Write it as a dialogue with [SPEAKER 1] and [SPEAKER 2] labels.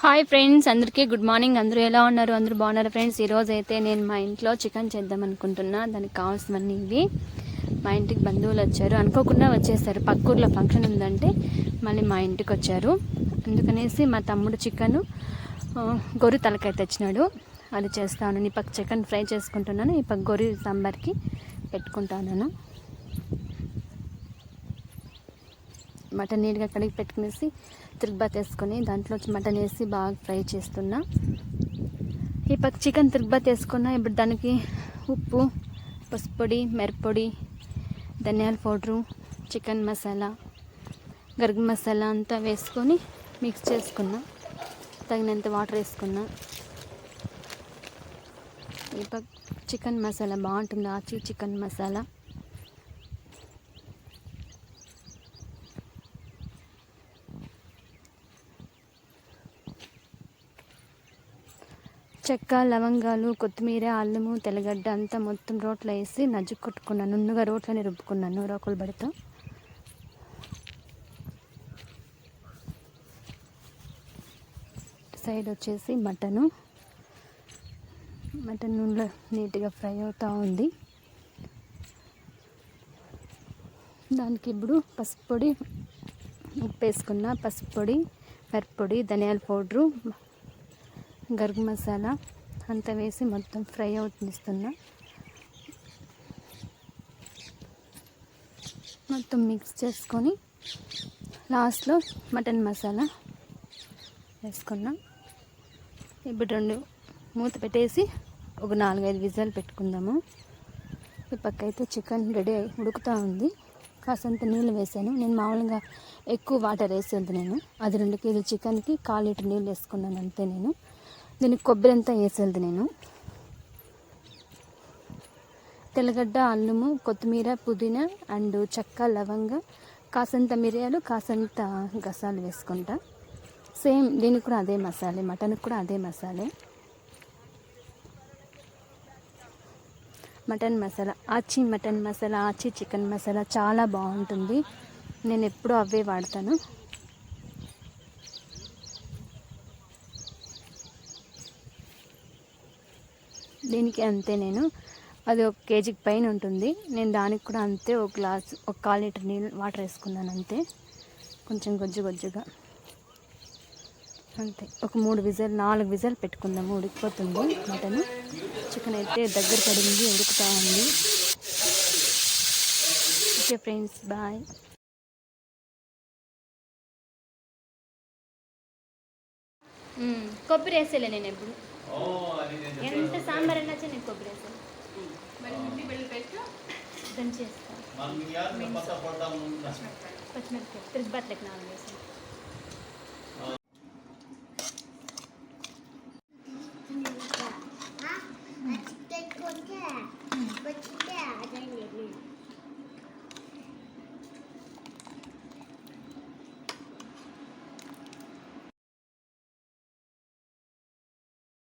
[SPEAKER 1] Hi friends అందరికీ good morning. అందరూ ఎలా ఉన్నారు? అందరూ బాగున్నారు ఫ్రెండ్స్? ఈరోజు అయితే నేను మా ఇంట్లో చికెన్ చేద్దాం అనుకుంటున్నా. దానికి కావాల్సినవన్నీ ఇవి. మా ఇంటికి బంధువులు వచ్చారు. అనుకోకుండా వచ్చేసారు. పక్క ఊర్లో ఫంక్షన్ ఉందంటే మళ్ళీ మా ఇంటికి వచ్చారు. అందుకనేసి మా తమ్ముడు చికెన్ గొర్రె తలకాయ తెచ్చినాడు. అది చేస్తాను. ఈ పక్క చికెన్ ఫ్రై చేసుకుంటున్నాను. ఈ పక్క గొర్రె సాంబార్కి పెట్టుకుంటాను. మటన్ నీట్గా కడిగి పెట్టుకునేసి తిరుగుబాత్ వేసుకొని దాంట్లో మటన్ వేసి బాగా ఫ్రై చేస్తున్నా. ఈ పక్క చికెన్ తిరుగుబాత్ వేసుకున్నా ఇప్పుడు దానికి ఉప్పు పసుపు పొడి మిరప్పొడి ధనియాల పౌడరు చికెన్ మసాలా గరం మసాలా అంతా వేసుకొని మిక్స్ చేసుకున్నా. తగినంత వాటర్ వేసుకున్నా. ఈ పక్క చికెన్ మసాలా బాగుంటుంది. ఆచి చికెన్ మసాలా. చెక్క లవంగాలు కొత్తిమీర అల్లము తెల్లగడ్డ అంతా మొత్తం రోట్లో వేసి నజ్జు కొట్టుకున్నాను నున్నుగా రోట్లని రుబ్బుకున్నాను రోకలు బడితో సైడ్ వచ్చేసి మటను. మటన్ నూనెలో నీట్గా ఫ్రై అవుతూ ఉంది. దానికి ఇప్పుడు పసుపు పొడి ఉప్పు వేసుకున్న. పసుపు పొడి మిరప్పొడి ధనియాల పౌడరు గర్గ్ మసాలా అంతా వేసి మొత్తం ఫ్రై అవుతున్నా మొత్తం మిక్స్ చేసుకొని లాస్ట్లో మటన్ మసాలా వేసుకున్నాం. ఇప్పుడు రెండు మూత పెట్టేసి ఒక నాలుగైదు విజాలు పెట్టుకుందాము. ఈ పక్క అయితే చికెన్ రెడీ అయి ఉడుకుతూ ఉంది. కాసంత నీళ్ళు వేసాను. నేను మామూలుగా ఎక్కువ వాటర్ వేసేది నేను. అది రెండు కేజీ చికెన్కి కాలు లీటర్ నీళ్ళు వేసుకున్నాను అంతే నేను. దీనికి కొబ్బరి అంతా వేసేది నేను. తెల్లగడ్డ అల్లము కొత్తిమీర పుదీనా అండ్ చెక్క లవంగ కాసంత మిరియాలు కాసంత గసాలు వేసుకుంటా. సేమ్ దీనికి కూడా అదే మసాలే మటన్కి కూడా అదే మసాలే. మటన్ మసాలా ఆచి మటన్ మసాలా ఆచి చికెన్ మసాలా చాలా బాగుంటుంది. నేను ఎప్పుడూ అవే వాడతాను. దీనికి అంతే నేను. అది ఒక కేజీకి పైన ఉంటుంది. నేను దానికి కూడా అంతే ఒక గ్లాస్ ఒక కాల్ లీటర్ నీళ్ళు వాటర్ వేసుకున్నాను అంతే. కొంచెం గొజ్జు గొజ్జుగా. అంతే. ఒక మూడు విజల్ నాలుగు విజల్ పెట్టుకుందాము. ఉడికిపోతుంది మటన్. చికెన్ అయితే దగ్గర పడింది ఉడుకుతా ఉంది. Okay friends bye. కొబ్బరి వేసేలే నేను ఎప్పుడు? ఎంత సాంబార్ అన్నా నేను కొబ్బరి దంచేస్తాను పచ్చిమిరపకాయ తిరిగి బట్టలకి నాలుగు వేసాను But